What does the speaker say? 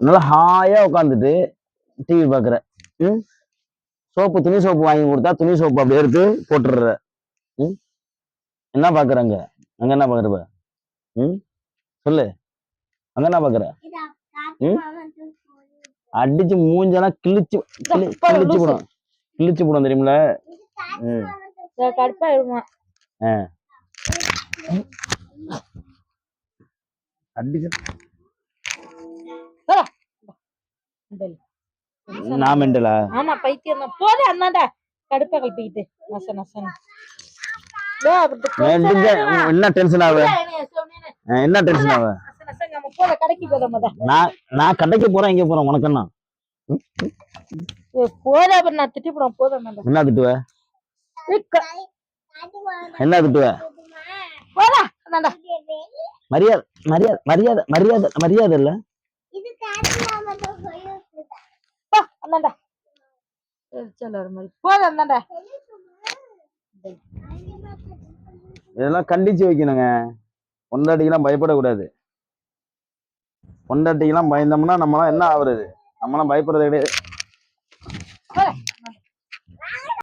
நல்லா ஹாயா உட்காந்துட்டு டிவி பாக்குற ம்? சோப்பு துணி சோப்பு வாங்கி கொடுத்தா துணி சோப்பு அப்படியே எடுத்து போட்டுடுற ம்? என்ன பாக்குறாங்க அங்க? என்ன பாக்குற ம்? சொல்லு. அங்க என்ன பாக்குற ம்? அடிச்சு மூஞ்செல்லாம் கிழிச்சு கிழிச்சு. போடும். கிழிச்சு போடும் தெரியுமில ம். கடுப்பா இருமா அடிச்சு நான் மெண்டலா ஆமா பைத்தியம் தான். போத அண்ணாடா. கடுப்பா கழப்பிக்கிட்டு நச நசன் என்ன டென்ஷன் ஆகுது என்ன டென்ஷன் முத நான் நான் கடைக்கு போறேன் இங்க போறேன் உனக்கு என்ன? போத அப்புறம் நான் திட்டி போடுவேன் போத அண்ணாடா. என்ன திட்டுவ? என்ன திட்டுவ? போதா அண்ணாடா. மரியாதை மரியாதை மரியாதை மரியாதை மரியாதை இல்ல. எரிச்சல் வர மாதிரி. இதெல்லாம் கண்டிச்சு வைக்கணுங்க. பொண்டாட்டிக்கெல்லாம் பயப்படக்கூடாது. பொண்டாட்டிக்கெல்லாம் பயந்தோம்னா நம்மளாம் என்ன ஆகுறது நம்மளாம் பயப்படுறது கிடையாது.